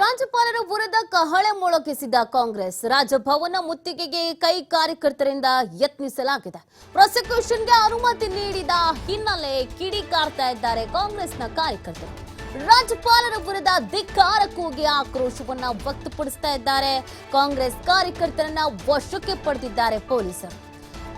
ರಾಜ್ಯಪಾಲರ ವಿರುದ್ಧ ಕಹಳೆ ಮೊಳಗಿಸಿದ ಕಾಂಗ್ರೆಸ್. ರಾಜಭವನ ಮುತ್ತಿಗೆಗೆ ಕೈ ಕಾರ್ಯಕರ್ತರಿಂದ ಯತ್ನಿಸಲಾಗಿದೆ. ಪ್ರಾಸಿಕ್ಯೂಷನ್ಗೆ ಅನುಮತಿ ನೀಡಿದ ಹಿನ್ನೆಲೆ ಕಿಡಿಕಾರ್ತಾ ಇದ್ದಾರೆ ಕಾಂಗ್ರೆಸ್ನ ಕಾರ್ಯಕರ್ತರು. ರಾಜ್ಯಪಾಲರ ವಿರುದ್ಧ ಧಿಕ್ಕಾರ ಕೂಗಿ ಆಕ್ರೋಶವನ್ನ ವ್ಯಕ್ತಪಡಿಸ್ತಾ ಇದ್ದಾರೆ. ಕಾಂಗ್ರೆಸ್ ಕಾರ್ಯಕರ್ತರನ್ನ ವಶಕ್ಕೆ ಪಡೆದಿದ್ದಾರೆ ಪೊಲೀಸರು.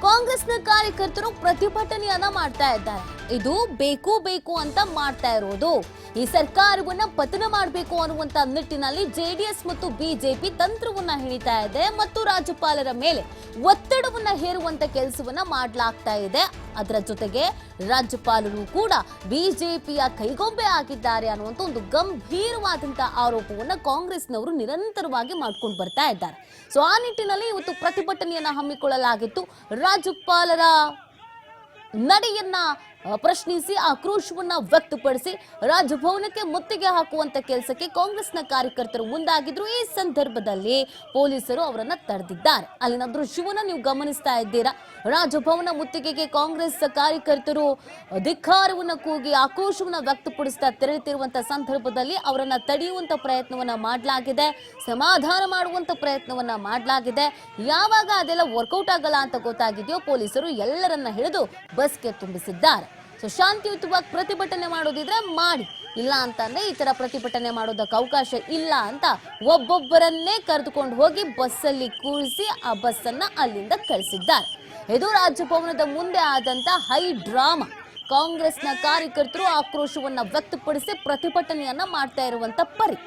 ಕಾಂಗ್ರೆಸ್ನ ಕಾರ್ಯಕರ್ತರು ಪ್ರತಿಭಟನೆಯನ್ನ ಮಾಡ್ತಾ ಇದ್ದಾರೆ. ಇದು ಬೇಕು ಬೇಕು ಅಂತ ಮಾಡ್ತಾ ಇರೋದು. ಈ ಸರ್ಕಾರವನ್ನ ಪತನ ಮಾಡಬೇಕು ಅನ್ನುವಂತ ನಿಟ್ಟಿನಲ್ಲಿ ಜೆಡಿಎಸ್ ಮತ್ತು ಬಿಜೆಪಿ ತಂತ್ರವನ್ನ ಹಿಡಿತಾ ಇದೆ ಮತ್ತು ರಾಜ್ಯಪಾಲರ ಮೇಲೆ ಒತ್ತಡವನ್ನ ಹೇರುವಂತ ಕೆಲಸವನ್ನ ಮಾಡಲಾಗ್ತಾ ಇದೆ. ಅದರ ಜೊತೆಗೆ ರಾಜ್ಯಪಾಲರು ಕೂಡ ಬಿಜೆಪಿಯ ಕೈಗೊಂಬೆ ಆಗಿದ್ದಾರೆ ಅನ್ನುವಂತ ಒಂದು ಗಂಭೀರವಾದಂತಹ ಆರೋಪವನ್ನ ಕಾಂಗ್ರೆಸ್ನವರು ನಿರಂತರವಾಗಿ ಮಾಡ್ಕೊಂಡು ಬರ್ತಾ ಇದ್ದಾರೆ. ಸೊ ಆ ನಿಟ್ಟಿನಲ್ಲಿ ಇವತ್ತು ಪ್ರತಿಭಟನೆಯನ್ನ ಹಮ್ಮಿಕೊಳ್ಳಲಾಗಿತ್ತು. ರಾಜ್ಯಪಾಲರ ನಡೆಯನ್ನ ಪ್ರಶ್ನಿಸಿ ಆಕ್ರೋಶವನ್ನ ವ್ಯಕ್ತಪಡಿಸಿ ರಾಜಭವನಕ್ಕೆ ಮುತ್ತಿಗೆ ಹಾಕುವಂತ ಕೆಲಸಕ್ಕೆ ಕಾಂಗ್ರೆಸ್ನ ಕಾರ್ಯಕರ್ತರು ಮುಂದಾಗಿದ್ರು. ಈ ಸಂದರ್ಭದಲ್ಲಿ ಪೊಲೀಸರು ಅವರನ್ನ ತಡೆದಿದ್ದಾರೆ. ಅಲ್ಲಿನ ದೃಶ್ಯವನ್ನ ನೀವು ಗಮನಿಸ್ತಾ ಇದ್ದೀರಾ? ರಾಜಭವನ ಮುತ್ತಿಗೆಗೆ ಕಾಂಗ್ರೆಸ್ ಕಾರ್ಯಕರ್ತರು ಧಿಕ್ಕಾರವನ್ನ ಕೂಗಿ ಆಕ್ರೋಶವನ್ನ ವ್ಯಕ್ತಪಡಿಸ್ತಾ ತೆರಳುತ್ತಿರುವಂತ ಸಂದರ್ಭದಲ್ಲಿ ಅವರನ್ನ ತಡೆಯುವಂತ ಪ್ರಯತ್ನವನ್ನ ಮಾಡಲಾಗಿದೆ, ಸಮಾಧಾನ ಮಾಡುವಂತ ಪ್ರಯತ್ನವನ್ನ ಮಾಡಲಾಗಿದೆ. ಯಾವಾಗ ಅದೆಲ್ಲ ವರ್ಕೌಟ್ ಆಗಲ್ಲ ಅಂತ ಗೊತ್ತಾಗಿದೆಯೋ ಪೊಲೀಸರು ಎಲ್ಲರನ್ನ ಹಿಡಿದು ಬಸ್ಗೆ ತುಂಬಿಸಿದ್ದಾರೆ ಸೊ ಶಾಂತಿಯುತವಾಗಿ ಪ್ರತಿಭಟನೆ ಮಾಡೋದಿದ್ರೆ ಮಾಡಿ ಇಲ್ಲ ಅಂತಂದ್ರೆ ಈ ತರ ಪ್ರತಿಭಟನೆ ಮಾಡೋದಕ್ಕೆ ಅವಕಾಶ ಇಲ್ಲ ಅಂತ ಒಬ್ಬೊಬ್ಬರನ್ನೇ ಕರೆದುಕೊಂಡು ಹೋಗಿ ಬಸ್ಸಲ್ಲಿ ಕೂರಿಸಿ ಆ ಬಸ್ಸನ್ನ ಅಲ್ಲಿಂದ ಕಳಿಸಿದ್ದಾರೆ ಇದು ರಾಜಭವನದ ಮುಂದೆ ಆದಂತ ಹೈ ಡ್ರಾಮಾ ಕಾಂಗ್ರೆಸ್ನ ಕಾರ್ಯಕರ್ತರು ಆಕ್ರೋಶವನ್ನ ವ್ಯಕ್ತಪಡಿಸಿ ಪ್ರತಿಭಟನೆಯನ್ನ ಮಾಡ್ತಾ ಇರುವಂತ ಪರಿ